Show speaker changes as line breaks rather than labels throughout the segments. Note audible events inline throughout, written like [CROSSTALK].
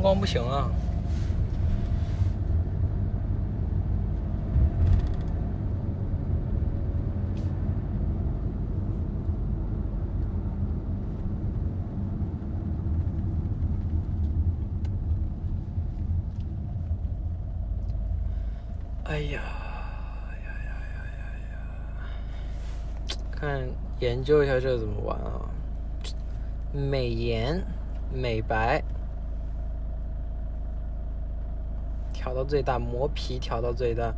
灯光不行啊。哎呀，呀呀呀呀呀！看研究一下这怎么玩啊？美颜、美白，调到最大，磨皮调到最大，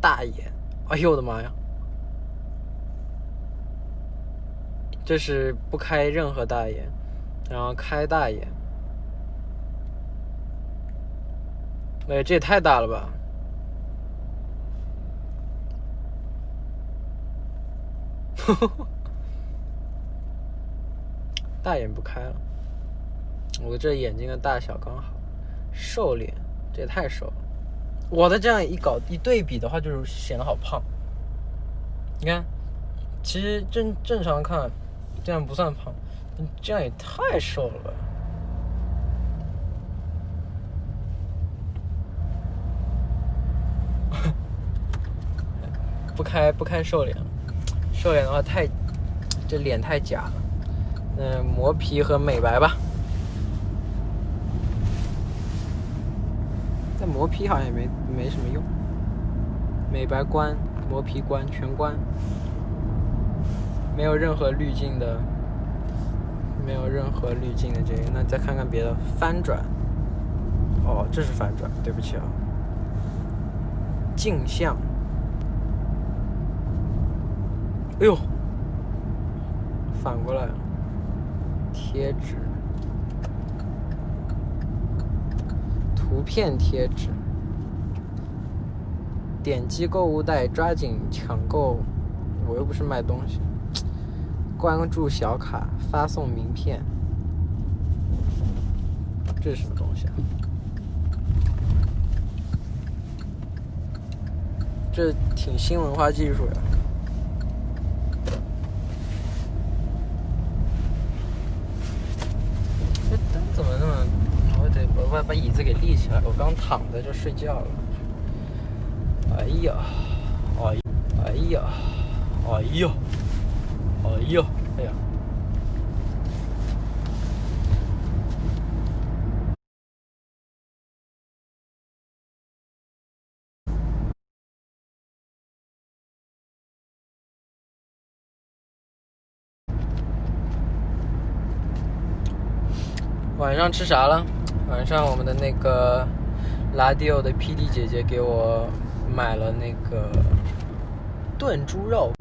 大眼。哎呦我的妈呀！这是不开任何大眼，然后开大眼。哎，这也太大了吧！[LAUGHS] 大眼不开了，我这眼睛的大小刚好，瘦脸，这也太瘦了。我的这样一搞一对比的话，就是显得好胖。你看，其实正正常看，这样不算胖，但这样也太瘦了吧。[LAUGHS] 不开不开瘦脸。瘦脸的话太，这脸太假了。嗯，磨皮和美白吧。磨皮好像也没没什么用。美白关，磨皮关，全关。没有任何滤镜的，没有任何滤镜的这个。那再看看别的，翻转。哦，这是翻转，对不起啊。镜像。哎呦，反过来了。贴纸，图片贴纸，点击购物袋，抓紧抢购。我又不是卖东西。关注小卡，发送名片。这是什么东西啊？这挺新文化技术呀。把把椅子给立起来，我刚躺在这睡觉了。哎呀，哎，哎呀，哎呦，哎呦，哎呀！晚上吃啥了？晚上我们的那个拉迪欧的 PD 姐姐给我买了那个炖猪肉，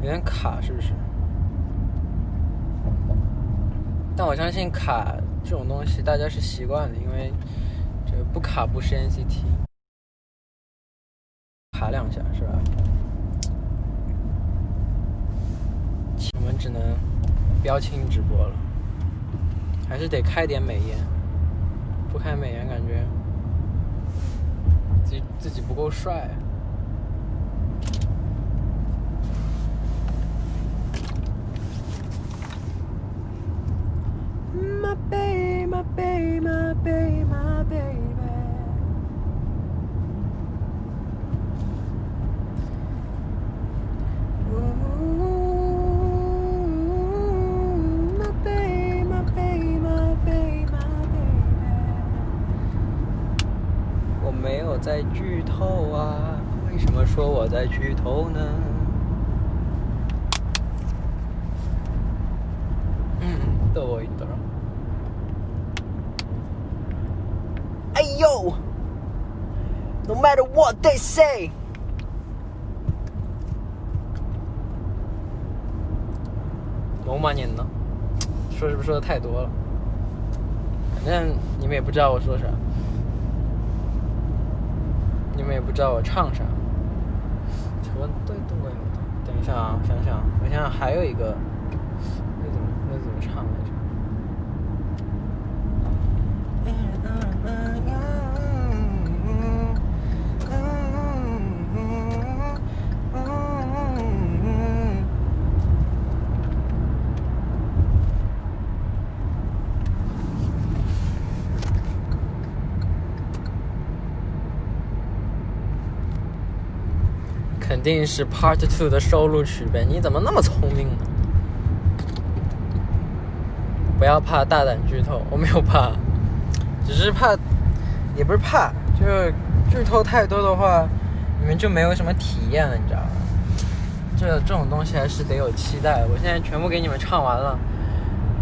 有点卡是不是？但我相信卡这种东西大家是习惯的，因为这不卡不是 NCT，卡两下是吧？我们只能标清直播了。还是得开点美颜，不开美颜感觉自己自己不够帅。么说我在剧透呢？嗯，逗我一等。哎呦！No matter what they say，龙马年呢？说是不是说的太多了？反正你们也不知道我说啥。你们也不知道我唱啥，我对对，等一下啊，我想想，我想想还有一个，肯定是 Part Two 的收录曲呗。你怎么那么聪明呢？不要怕大胆剧透，我没有怕，[LAUGHS] 只是怕，也不是怕，就是剧透太多的话，你们就没有什么体验了，你知道吗？这这种东西还是得有期待。我现在全部给你们唱完了，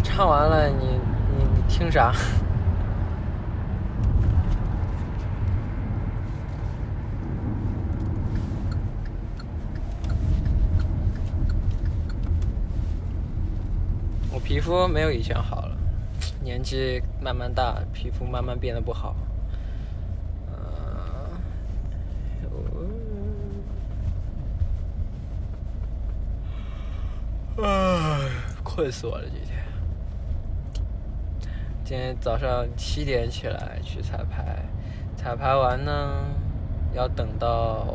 唱完了，你你你听啥？我皮肤没有以前好了，年纪慢慢大，皮肤慢慢变得不好。唉，困死我了！今天，今天早上七点起来去彩排，彩排完呢，要等到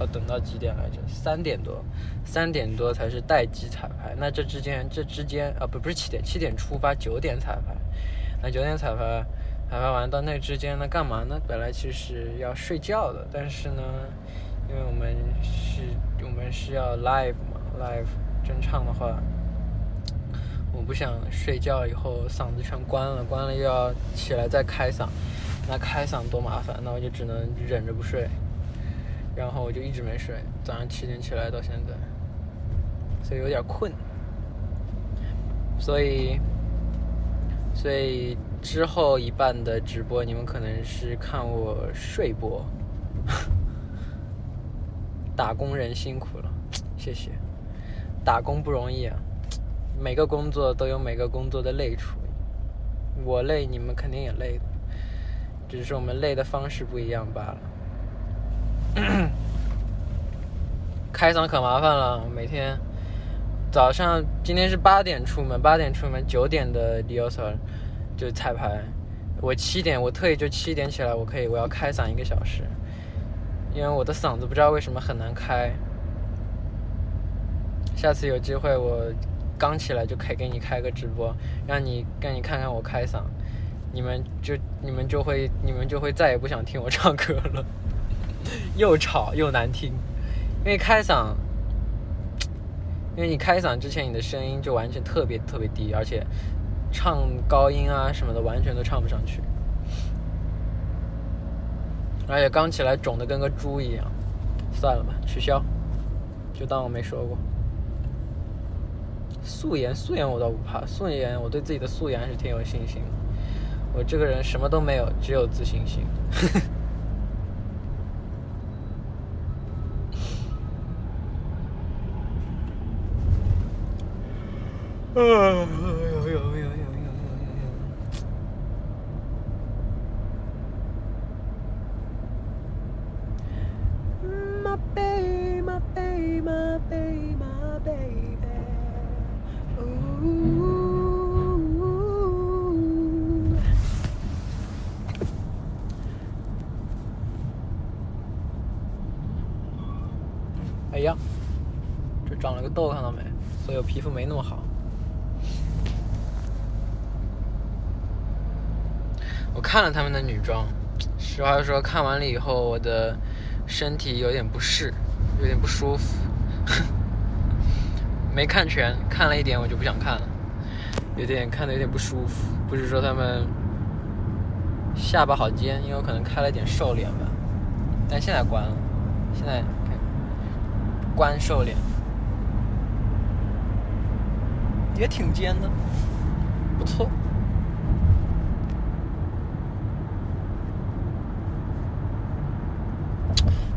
要等到几点来着？三点多，三点多才是待机彩排。那这之间，这之间啊，不不是七点，七点出发，九点彩排。那九点彩排，彩排完到那之间呢，干嘛呢？本来其实要睡觉的，但是呢。因为我们是，我们是要 live 嘛，live 真唱的话，我不想睡觉以后嗓子全关了，关了又要起来再开嗓，那开嗓多麻烦，那我就只能忍着不睡，然后我就一直没睡，早上七点起来到现在，所以有点困，所以，所以之后一半的直播你们可能是看我睡播。打工人辛苦了，谢谢。打工不容易啊，每个工作都有每个工作的累处。我累，你们肯定也累，只是我们累的方式不一样罢了。[CLEARS THROAT] 开嗓可麻烦了，每天早上今天是八点出门，八点出门，九点的 d i o s 就彩排。我七点，我特意就七点起来，我可以，我要开嗓一个小时。因为我的嗓子不知道为什么很难开，下次有机会我刚起来就开给你开个直播，让你让你看看我开嗓，你们就你们就会你们就会再也不想听我唱歌了，又吵又难听，因为开嗓，因为你开嗓之前你的声音就完全特别特别低，而且唱高音啊什么的完全都唱不上去。而且刚起来肿的跟个猪一样，算了吧，取消，就当我没说过。素颜，素颜我倒不怕，素颜我对自己的素颜还是挺有信心的。我这个人什么都没有，只有自信心。这长了个痘，看到没？所以我皮肤没那么好。我看了他们的女装，实话说，看完了以后，我的身体有点不适，有点不舒服。[LAUGHS] 没看全，看了一点我就不想看了，有点看的有点不舒服。不是说他们下巴好尖，因为我可能开了点瘦脸吧，但现在关了，现在。关瘦脸也挺尖的，不错。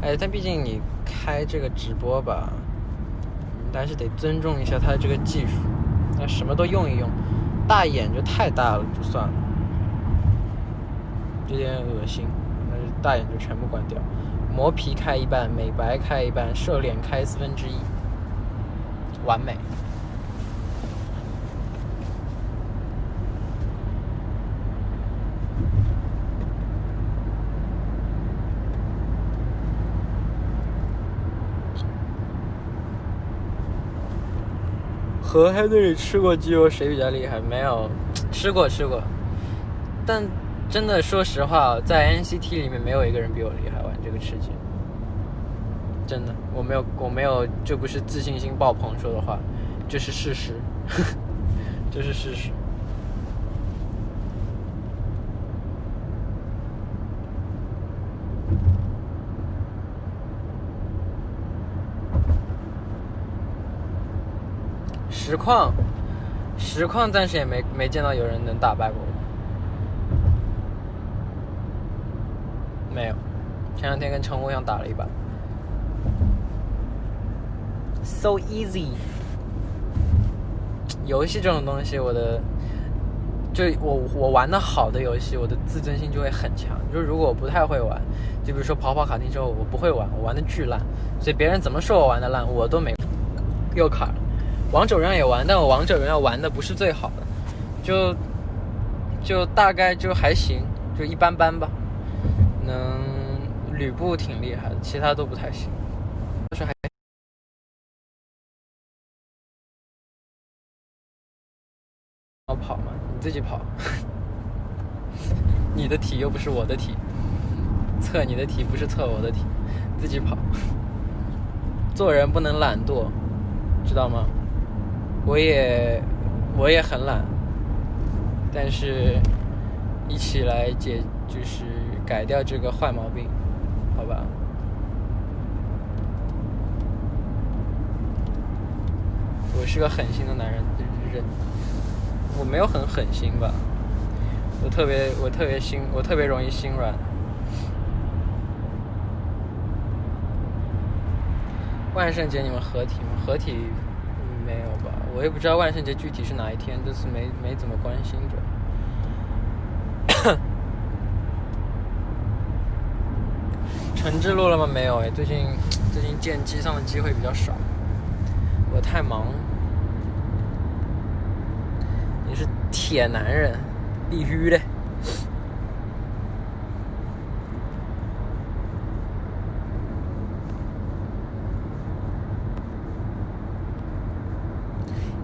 哎，但毕竟你开这个直播吧，但是得尊重一下他的这个技术。那什么都用一用，大眼就太大了，就算了，有点恶心。那就大眼就全部关掉。磨皮开一半，美白开一半，瘦脸开四分之一，完美。和海那里吃过鸡肉，谁比较厉害？没有，吃过吃过，但真的说实话，在 NCT 里面没有一个人比我厉害玩这个吃鸡。真的，我没有，我没有，这不是自信心爆棚说的话，这是事实，[LAUGHS] 这是事实。实况，实况暂时也没没见到有人能打败过我。没有，前两天跟陈无阳打了一把，so easy。游戏这种东西，我的，就我我玩的好的游戏，我的自尊心就会很强。就是如果我不太会玩，就比如说跑跑卡丁车，我不会玩，我玩的巨烂，所以别人怎么说我玩的烂，我都没又卡了。王者荣耀也玩，但我王者荣耀玩的不是最好的，就就大概就还行，就一般般吧。能吕布挺厉害的，其他都不太行。就是还要跑吗？你自己跑。[LAUGHS] 你的体又不是我的体，测你的体不是测我的体，自己跑。做人不能懒惰，知道吗？我也我也很懒，但是一起来解就是。改掉这个坏毛病，好吧？我是个狠心的男人，人我没有很狠心吧？我特别我特别心我特别容易心软。万圣节你们合体吗？合体没有吧？我也不知道万圣节具体是哪一天，这次没没怎么关心着。陈志路了吗？没有哎，最近最近见机上的机会比较少，我太忙。你是铁男人，必须的。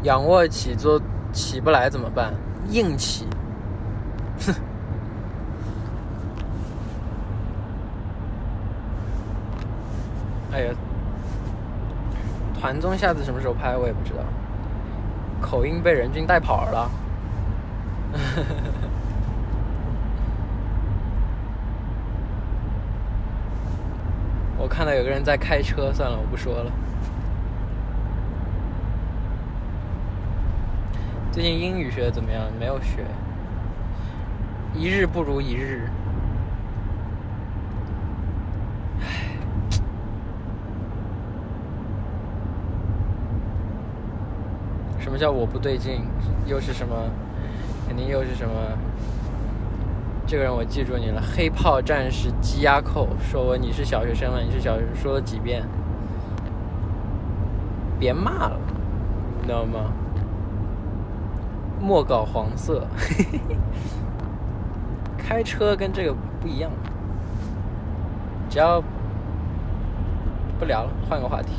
仰卧起坐起不来怎么办？硬起。哼。哎呀，团综下次什么时候拍我也不知道，口音被人均带跑了。[LAUGHS] 我看到有个人在开车，算了，我不说了。最近英语学的怎么样？没有学，一日不如一日。什么叫我不对劲？又是什么？肯定又是什么？这个人我记住你了，黑炮战士鸡鸭扣，说我你是小学生了，你是小学生说了几遍？别骂了，你知道吗？莫搞黄色，[LAUGHS] 开车跟这个不一样。只要不聊了，换个话题。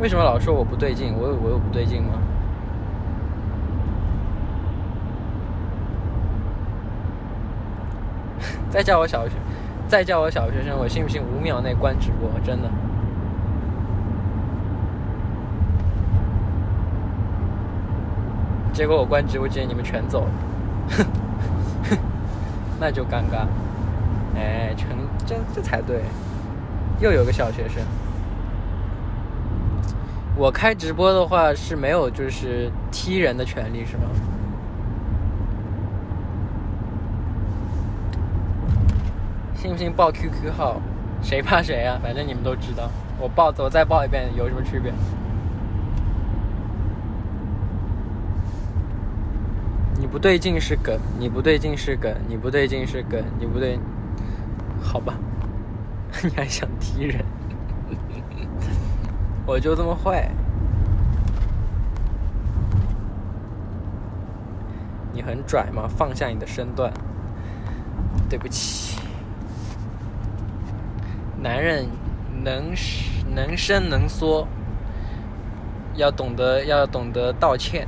为什么老说我不对劲？我有我有不对劲吗？[LAUGHS] 再叫我小学，再叫我小学生，我信不信五秒内关直播？真的。结果我关直播间，你们全走了，[LAUGHS] 那就尴尬。哎，成这这才对，又有个小学生。我开直播的话是没有就是踢人的权利是吗？信不信报 QQ 号？谁怕谁啊？反正你们都知道。我报，我再报一遍，有什么区别？你不对劲是梗，你不对劲是梗，你不对劲是梗，你不对，好吧？[LAUGHS] 你还想踢人？我就这么坏你很拽吗？放下你的身段。对不起。男人能能伸能缩。要懂得要懂得道歉。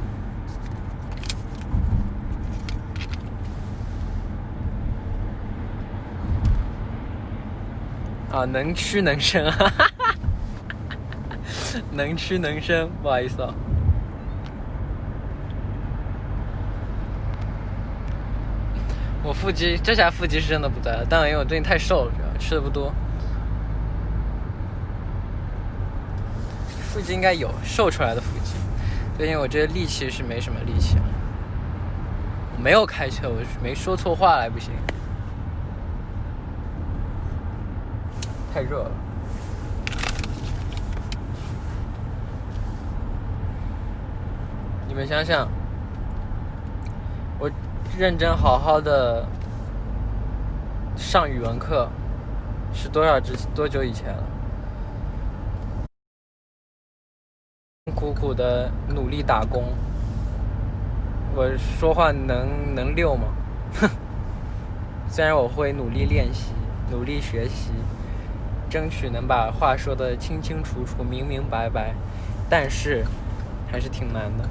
啊能屈能伸。哈哈。[LAUGHS] 能屈能伸，不好意思啊。我腹肌这下腹肌是真的不在了，但因为我最近太瘦了，主要吃的不多。腹肌应该有瘦出来的腹肌，最近我这力气是没什么力气了。没有开车，我没说错话来不行。太热了，你们想想，我认真好好的上语文课是多少之多久以前了？苦苦的努力打工，我说话能能溜吗？哼！[LAUGHS] 虽然我会努力练习，努力学习。争取能把话说的清清楚楚、明明白白，但是还是挺难的。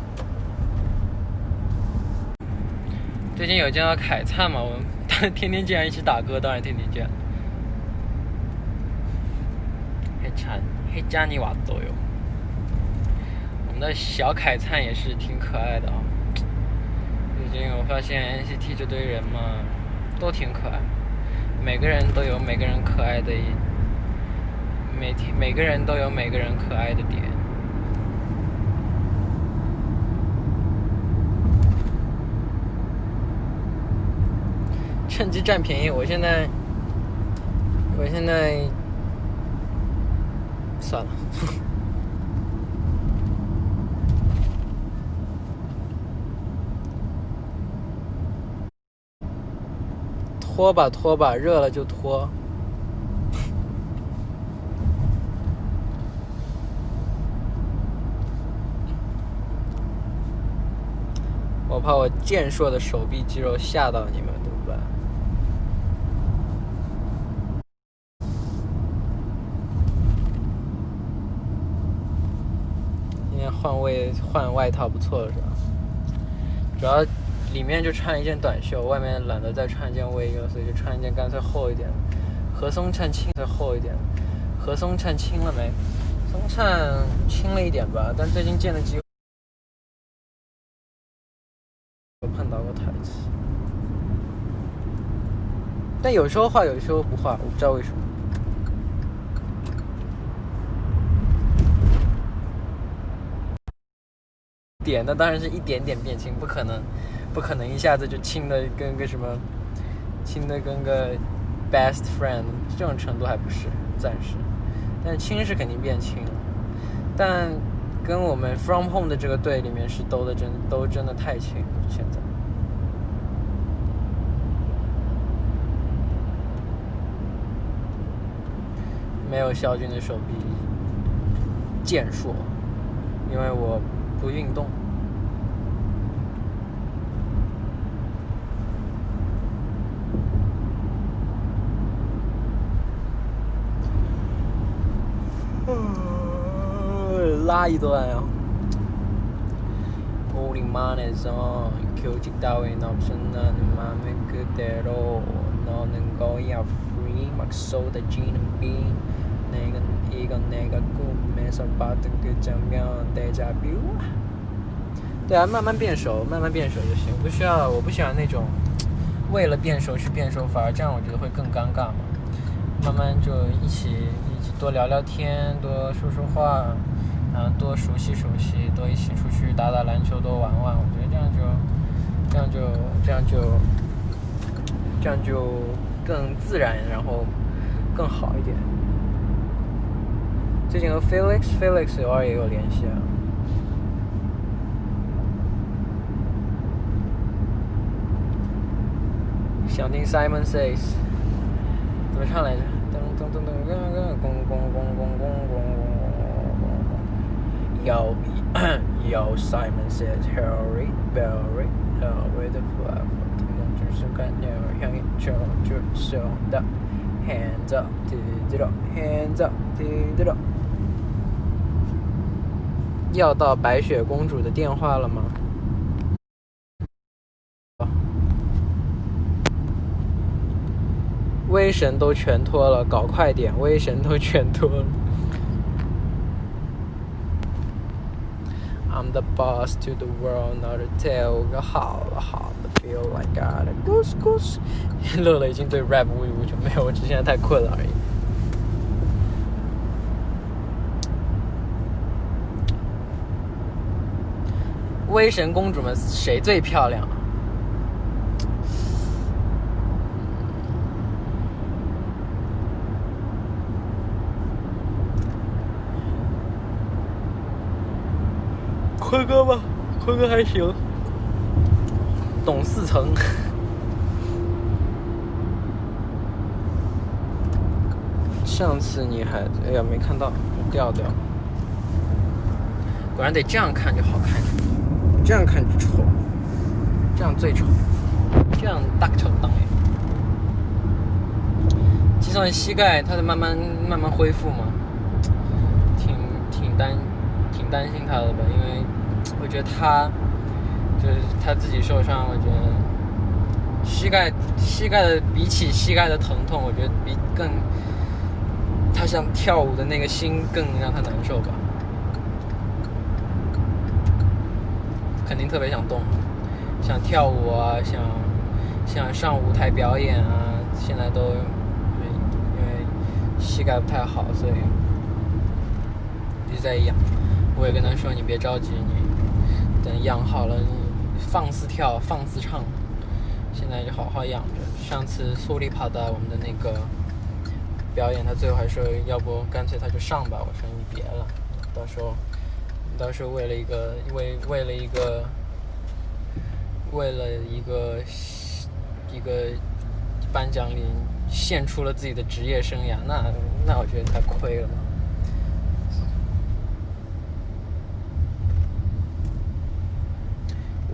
最近有见到凯灿吗？[LAUGHS] 我们天天见，一起打歌，当然天天见。黑灿，黑加尼瓦都有。我们的小凯灿也是挺可爱的啊。最近我发现 NCT 这堆人嘛，都挺可爱，每个人都有每个人可爱的。每天每个人都有每个人可爱的点，趁机占便宜。我现在，我现在算了，拖吧拖吧，热了就拖。我怕我健硕的手臂肌肉吓到你们，怎么办？今天换位换外套不错了是吧？主要里面就穿一件短袖，外面懒得再穿一件卫衣了，所以就穿一件干脆厚一点的。和松衬轻的厚一点，和松衬轻了没？松衬轻了一点吧，但最近见的机会。我碰到过台词，但有时候画，有时候不画，我不知道为什么。点那当然是一点点变轻，不可能，不可能一下子就轻的跟个什么，轻的跟个 best friend 这种程度还不是暂时，但轻是肯定变轻了，但。跟我们 From Home 的这个队里面是兜的真都真的太轻了，现在没有肖军的手臂健硕，因为我不运动。拉一段啊！Pulling money on，求职到位，那不是那慢慢个得咯，那能够要 free，mặc số tại G N B，那个一个那个股，没少把这个奖苗带加标。对啊，慢慢变熟，慢慢变熟就行，不需要，我不喜欢那种为了变熟去变熟，反而这样我觉得会更尴尬嘛。慢慢就一起一起多聊聊天，多说说话。多熟悉熟悉，多一起出去打打篮球，多玩玩。我觉得这样就，这样就，这样就，这样就更自然，然后更好一点。最近和 Felix，Felix 偶尔也有联系啊。想听 Simon Says，怎么唱来着？噔噔噔噔噔噔，咣咣咣咣咣咣。Yo, yo, Simon says, hurry, hurry, hurry the flag. 就是感觉像一球就手的，hands up, 提着了，hands up, 提着了。要到白雪公主的电话了吗？威神都全脱了，搞快点！威神都全脱了。I'm the boss to the world, not a tail. 个好了好了，feel like got a goose goose。乐乐已经对 [LAUGHS] rap 无欲无求，没有，我只是现在太困了而已。威神公主们谁最漂亮？ 坤哥吧，坤哥还行，懂四层。[LAUGHS] 上次你还哎呀没看到，掉掉。果然得这样看就好看，这样看就丑，这样最丑，这样大丑当哎。计算膝盖，它在慢慢慢慢恢复嘛，挺挺担挺担心他的吧，因为。我觉得他就是他自己受伤，我觉得膝盖膝盖的比起膝盖的疼痛，我觉得比更他想跳舞的那个心更让他难受吧。肯定特别想动，想跳舞啊，想想上舞台表演啊，现在都因为膝盖不太好，所以一直在养。我也跟他说：“你别着急，你。”养好了，放肆跳，放肆唱。现在就好好养着。上次苏丽跑到我们的那个表演，他最后还说，要不干脆他就上吧。我说你别了，到时候，到时候为了一个为为了一个为了一个一个颁奖礼献出了自己的职业生涯，那那我觉得太亏了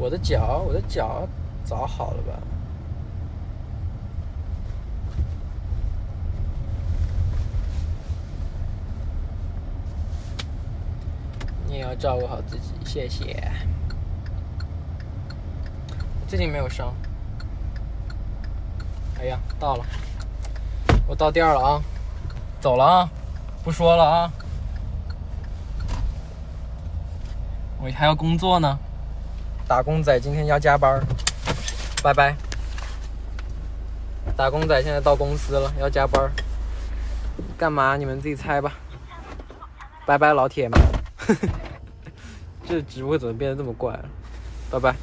我的脚，我的脚早好了吧？你也要照顾好自己，谢谢。最近没有伤。哎呀，到了，我到店了啊，走了啊，不说了啊，我还要工作呢。打工仔今天要加班拜拜。打工仔现在到公司了，要加班干嘛？你们自己猜吧。拜拜，老铁们。[LAUGHS] 这直播怎么变得这么怪了？拜拜。